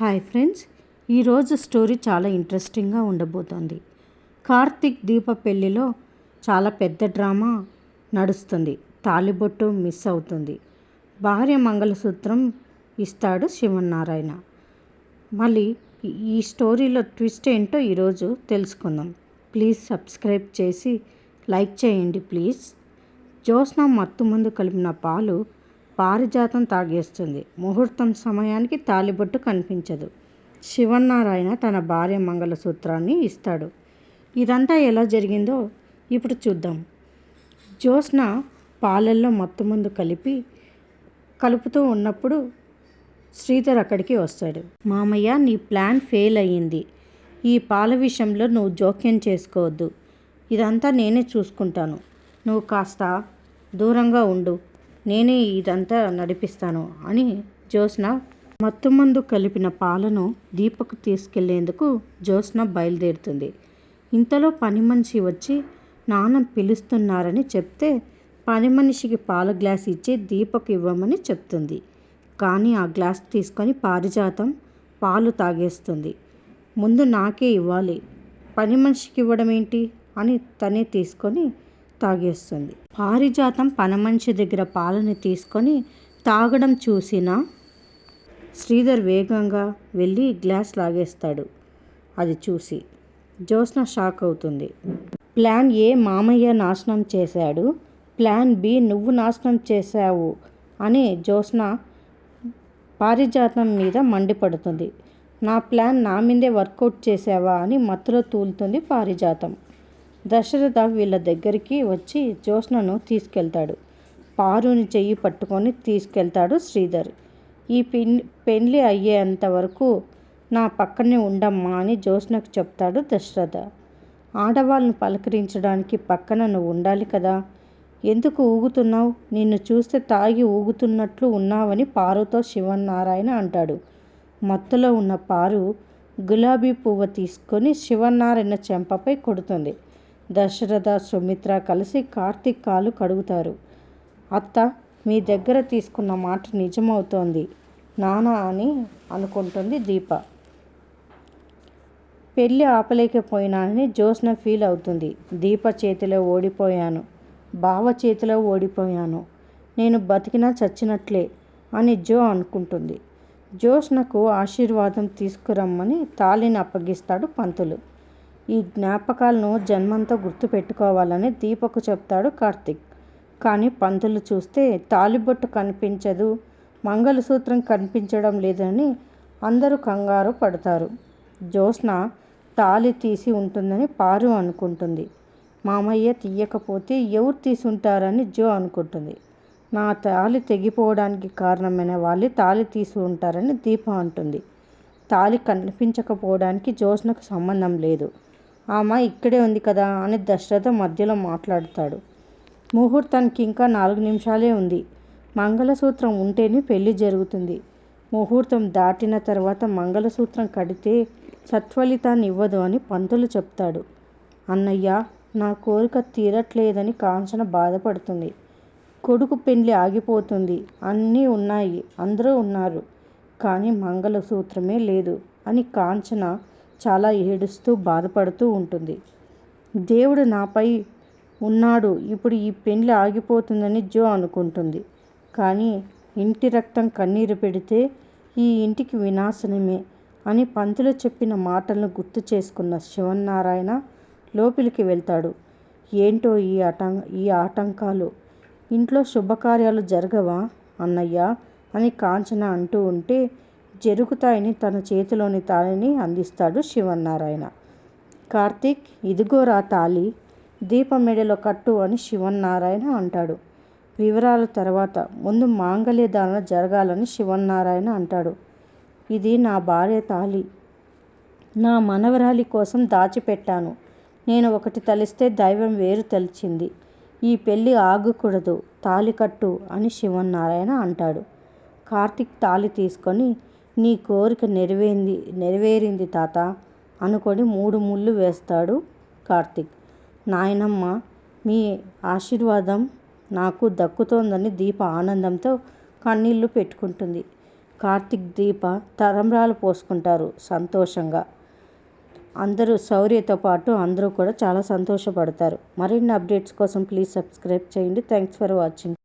Hi friends ఈరోజు story చాలా ఇంట్రెస్టింగ్గా ఉండబోతోంది. కార్తిక్ దీప పెళ్ళిలో చాలా పెద్ద డ్రామా నడుస్తుంది. తాలిబొట్టు మిస్ అవుతుంది. భార్య మంగళసూత్రం ఇస్తాడు శివనారాయణ మళ్ళీ ఈ- ఈ స్టోరీలో ట్విస్ట్ ఏంటో ఈరోజు తెలుసుకుందాం. ప్లీజ్ సబ్స్క్రైబ్ చేసి లైక్ చేయండి ప్లీజ్. జ్యోత్స్న మత్తు ముందు కలిపిన పాలు పారిజాతం తాగేస్తుంది. ముహూర్తం సమయానికి తాలిబొట్టు కనిపించదు. శివనారాయణ తన భార్య మంగళసూత్రాన్ని ఇస్తాడు. ఇదంతా ఎలా జరిగిందో ఇప్పుడు చూద్దాం. జ్యోత్స్న పాలల్లో మత్తు ముందు కలిపి కలుపుతూ ఉన్నప్పుడు శ్రీధర్ అక్కడికి వస్తాడు. మామయ్య నీ ప్లాన్ ఫెయిల్ అయ్యింది. ఈ పాల విషయంలో నువ్వు జోక్యం చేసుకోవద్దు. ఇదంతా నేనే చూసుకుంటాను. నువ్వు కాస్త దూరంగా ఉండు. నేనే ఇదంతా నడిపిస్తాను అని జ్యోత్స్న మత్తుమందు కలిపిన పాలను దీపకు తీసుకెళ్ళేందుకు జ్యోత్స్న బయలుదేరుతుంది. ఇంతలో పని మనిషి వచ్చి నాన్న పిలుస్తున్నారని చెప్తే పని మనిషికి పాల గ్లాస్ ఇచ్చి దీపకు ఇవ్వమని చెప్తుంది. కానీ ఆ గ్లాస్ తీసుకొని పారిజాతం పాలు తాగేస్తుంది. ముందు నాకే ఇవ్వాలి. పని మనిషికి ఇవ్వడం ఏంటి అని తనే తీసుకొని తాగేస్తుంది. పారిజాతం పనమంచి దగ్గర పాలని తీసుకొని తాగడం చూసిన శ్రీధర్ వేగంగా వెళ్ళి గ్లాస్ లాగేస్తాడు. అది చూసి జ్యోత్స్న షాక్ అవుతుంది. ప్లాన్ ఏ మామయ్య నాశనం చేశాడు. ప్లాన్ బి నువ్వు నాశనం చేశావు అని జ్యోత్స్న పారిజాతం మీద మండిపడుతుంది. నా ప్లాన్ నా మీదే వర్కౌట్ చేసావా అని మత్తులో తూలుతుంది పారిజాతం. దశరథ వీళ్ళ దగ్గరికి వచ్చి జ్యోత్స్నను తీసుకెళ్తాడు. పారుని చెయ్యి పట్టుకొని తీసుకెళ్తాడు శ్రీధర్. ఈ పిన్ పెళ్ళి అయ్యేంత వరకు నా పక్కనే ఉండమ్మా అని జ్యోత్స్నకు చెప్తాడు దశరథ. ఆడవాళ్ళను పలకరించడానికి పక్కన నువ్వు ఉండాలి కదా. ఎందుకు ఊగుతున్నావు? నిన్ను చూస్తే తాగి ఊగుతున్నట్లు ఉన్నావని పారుతో శివన్నారాయణ అంటాడు. మత్తులో ఉన్న పారు గులాబీ పువ్వు తీసుకొని శివనారాయణ చెంపపై కొడుతుంది. దశరథ సుమిత్ర కలిసి కార్తీక్ కాలు కడుగుతారు. అత్త మీ దగ్గర తీసుకున్న మాట నిజమవుతోంది. నానా అని అనుకుంటుంది దీప. పెళ్ళి ఆపలేకపోయినానని జ్యోత్స్న ఫీల్ అవుతుంది. దీప చేతిలో ఓడిపోయాను. బావ చేతిలో ఓడిపోయాను. నేను బతికినా చచ్చినట్లే అని జో అనుకుంటుంది. జ్యోత్స్నకు ఆశీర్వాదం తీసుకురమ్మని తాళిని అప్పగిస్తాడు పంతులు. ఈ జ్ఞాపకాలను జన్మంతా గుర్తుపెట్టుకోవాలని దీపకు చెప్తాడు కార్తిక్. కానీ పంతులు చూస్తే తాలిబొట్టు కనిపించదు మంగళసూత్రం కనిపించడం లేదని అందరూ కంగారు పడతారు. జ్యోత్స్న తాలి తీసి ఉంటుందని పారు అనుకుంటుంది. మామయ్య తీయకపోతే ఎవరు తీసి ఉంటారని జో అనుకుంటుంది. నా తాళి తెగిపోవడానికి కారణమైన వాళ్ళు తాలి తీసి ఉంటారని దీప అంటుంది. తాళి కనిపించకపోవడానికి జ్యోత్స్నకు సంబంధం లేదు. ఆమె ఇక్కడే ఉంది కదా అని దశరథ మధ్యలో మాట్లాడతాడు. ముహూర్తానికి ఇంకా నాలుగు నిమిషాలే ఉంది. మంగళసూత్రం ఉంటేనే పెళ్ళి జరుగుతుంది. ముహూర్తం దాటిన తర్వాత మంగళసూత్రం కడితే సత్ఫలితాన్ని ఇవ్వదు అని పంతులు చెప్తాడు. అన్నయ్య నా కోరిక తీరట్లేదని కాంచన బాధపడుతుంది. కొడుకు పెళ్ళి ఆగిపోతుంది. అన్నీ ఉన్నాయి. అందరూ ఉన్నారు. కానీ మంగళసూత్రమే లేదు అని కాంచన చాలా ఏడుస్తూ బాధపడుతూ ఉంటుంది. దేవుడు నాపై ఉన్నాడు. ఇప్పుడు ఈ పెళ్ళి ఆగిపోతుందని జో అనుకుంటుంది. కానీ ఇంటి రక్తం కన్నీరు పెడితే ఈ ఇంటికి వినాశనమే అని పంతులు చెప్పిన మాటలను గుర్తు చేసుకున్న శివన్నారాయణ లోపలికి వెళ్తాడు. ఏంటో ఈ ఆటం ఈ ఆటంకాలు? ఇంట్లో శుభకార్యాలు జరగవా అన్నయ్య అని కాంచన అంటూ ఉంటే జరుగుతాయని తన చేతిలోని తాళిని అందిస్తాడు శివన్నారాయణ. కార్తీక్ ఇదిగోరా తాళి దీప మెడలో కట్టు అని శివన్నారాయణ అంటాడు. వివరాల తర్వాత ముందు మాంగళ్య జరగాలని శివన్నారాయణ అంటాడు. ఇది నా భార్య తాళి. నా మనవరాలి కోసం దాచిపెట్టాను. నేను ఒకటి తలిస్తే దైవం వేరు తలిచింది. ఈ పెళ్ళి ఆగకూడదు. తాళి కట్టు అని శివన్నారాయణ అంటాడు. కార్తిక్ తాళి తీసుకొని నీ కోరిక నెరవేరింది నెరవేరింది తాత అనుకొని మూడు ముళ్ళు వేస్తాడు కార్తిక్. నాయనమ్మ మీ ఆశీర్వాదం నాకు దక్కుతోందని దీప ఆనందంతో కన్నీళ్ళు పెట్టుకుంటుంది. కార్తిక్ దీప తరంరాలు పోసుకుంటారు సంతోషంగా. అందరూ శౌర్యతో పాటు అందరూ కూడా చాలా సంతోషపడతారు. మరిన్ని అప్డేట్స్ కోసం ప్లీజ్ సబ్స్క్రైబ్ చేయండి. Thanks for watching.